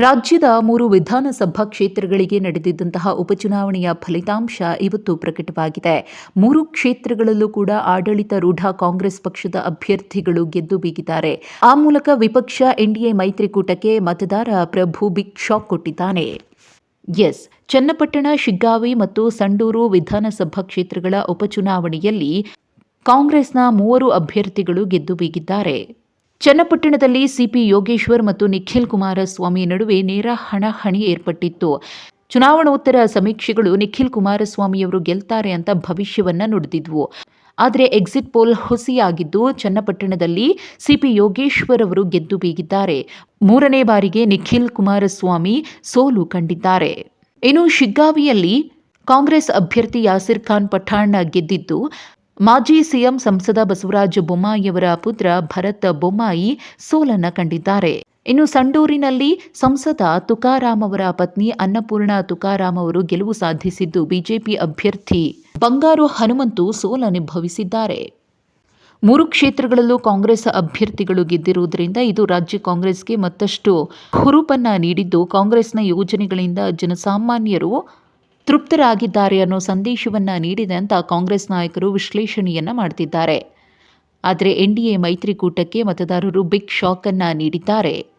ರಾಜ್ಯದ ಮೂರು ವಿಧಾನಸಭಾ ಕ್ಷೇತ್ರಗಳಿಗೆ ನಡೆದಿದ್ದಂತಹ ಉಪಚುನಾವಣೆಯ ಫಲಿತಾಂಶ ಇವತ್ತು ಪ್ರಕಟವಾಗಿದೆ. ಮೂರು ಕ್ಷೇತ್ರಗಳಲ್ಲೂ ಕೂಡ ಆಡಳಿತಾರೂಢ ಕಾಂಗ್ರೆಸ್ ಪಕ್ಷದ ಅಭ್ಯರ್ಥಿಗಳು ಗೆದ್ದು ಬೀಗಿದ್ದಾರೆ. ಆ ಮೂಲಕ ವಿಪಕ್ಷ ಎನ್ಡಿಎ ಮೈತ್ರಿಕೂಟಕ್ಕೆ ಮತದಾರ ಪ್ರಭು ಬಿಗ್ ಶಾಕ್ ಕೊಟ್ಟಿದ್ದಾನೆ. ಎಸ್, ಚನ್ನಪಟ್ಟಣ, ಶಿಗ್ಗಾವಿ ಮತ್ತು ಸಂಡೂರು ವಿಧಾನಸಭಾ ಕ್ಷೇತ್ರಗಳ ಉಪಚುನಾವಣೆಯಲ್ಲಿ ಕಾಂಗ್ರೆಸ್ನ ಮೂವರು ಅಭ್ಯರ್ಥಿಗಳು ಗೆದ್ದು ಬೀಗಿದ್ದಾರೆ. ಚನ್ನಪಟ್ಟಣದಲ್ಲಿ ಸಿಪಿ ಯೋಗೇಶ್ವರ್ ಮತ್ತು ನಿಖಿಲ್ ಕುಮಾರಸ್ವಾಮಿ ನಡುವೆ ನೇರ ಹಣಾಹಣಿ ಏರ್ಪಟ್ಟಿತ್ತು. ಚುನಾವಣೋತ್ತರ ಸಮೀಕ್ಷೆಗಳು ನಿಖಿಲ್ ಕುಮಾರಸ್ವಾಮಿಯವರು ಗೆಲ್ತಾರೆ ಅಂತ ಭವಿಷ್ಯವನ್ನ ನುಡಿದಿದ್ವು. ಆದರೆ ಎಕ್ಸಿಟ್ ಪೋಲ್ ಹುಸಿಯಾಗಿದ್ದು ಚನ್ನಪಟ್ಟಣದಲ್ಲಿ ಸಿಪಿ ಯೋಗೇಶ್ವರ್ ಅವರು ಗೆದ್ದು ಬೀಗಿದ್ದಾರೆ. ಮೂರನೇ ಬಾರಿಗೆ ನಿಖಿಲ್ ಕುಮಾರಸ್ವಾಮಿ ಸೋಲು ಕಂಡಿದ್ದಾರೆ. ಇನ್ನು ಶಿಗ್ಗಾವಿಯಲ್ಲಿ ಕಾಂಗ್ರೆಸ್ ಅಭ್ಯರ್ಥಿ ಯಾಸಿರ್ ಖಾನ್ ಪಠಾಣ್ ಗೆದ್ದಿದ್ದು ಮಾಜಿ ಸಿಎಂ ಸಂಸದ ಬಸವರಾಜ ಬೊಮ್ಮಾಯಿಯವರ ಪುತ್ರ ಭರತ್ ಬೊಮ್ಮಾಯಿ ಸೋಲನ್ನ ಕಂಡಿದ್ದಾರೆ. ಇನ್ನು ಸಂಡೂರಿನಲ್ಲಿ ಸಂಸದ ತುಕಾರಾಮ್ ಅವರ ಪತ್ನಿ ಅನ್ನಪೂರ್ಣ ತುಕಾರಾಮ್ ಅವರು ಗೆಲುವು ಸಾಧಿಸಿದ್ದು ಬಿಜೆಪಿ ಅಭ್ಯರ್ಥಿ. ಬಂಗಾರು ಹನುಮಂತು ಸೋಲನುಭವಿಸಿದ್ದಾರೆ ಮೂರು ಕ್ಷೇತ್ರಗಳಲ್ಲೂ ಕಾಂಗ್ರೆಸ್ ಅಭ್ಯರ್ಥಿಗಳು ಗೆದ್ದಿರುವುದರಿಂದ ಇದು ರಾಜ್ಯ ಕಾಂಗ್ರೆಸ್ಗೆ ಮತ್ತಷ್ಟು ಹುರುಪನ್ನ ನೀಡಿದ್ದು. ಕಾಂಗ್ರೆಸ್ನ ಯೋಜನೆಗಳಿಂದ ಜನಸಾಮಾನ್ಯರು ತೃಪ್ತರಾಗಿದ್ದಾರೆ ಅನ್ನೋ ಸಂದೇಶವನ್ನು ನೀಡಿದೆ ಅಂತ ಕಾಂಗ್ರೆಸ್ ನಾಯಕರು ವಿಶ್ಲೇಷಣೆಯನ್ನು ಮಾಡ್ತಿದ್ದಾರೆ. ಆದರೆ ಎನ್ಡಿಎ ಮೈತ್ರಿಕೂಟಕ್ಕೆ ಮತದಾರರು ಬಿಗ್ ಶಾಕ್ ಅನ್ನ ನೀಡಿದ್ದಾರೆ.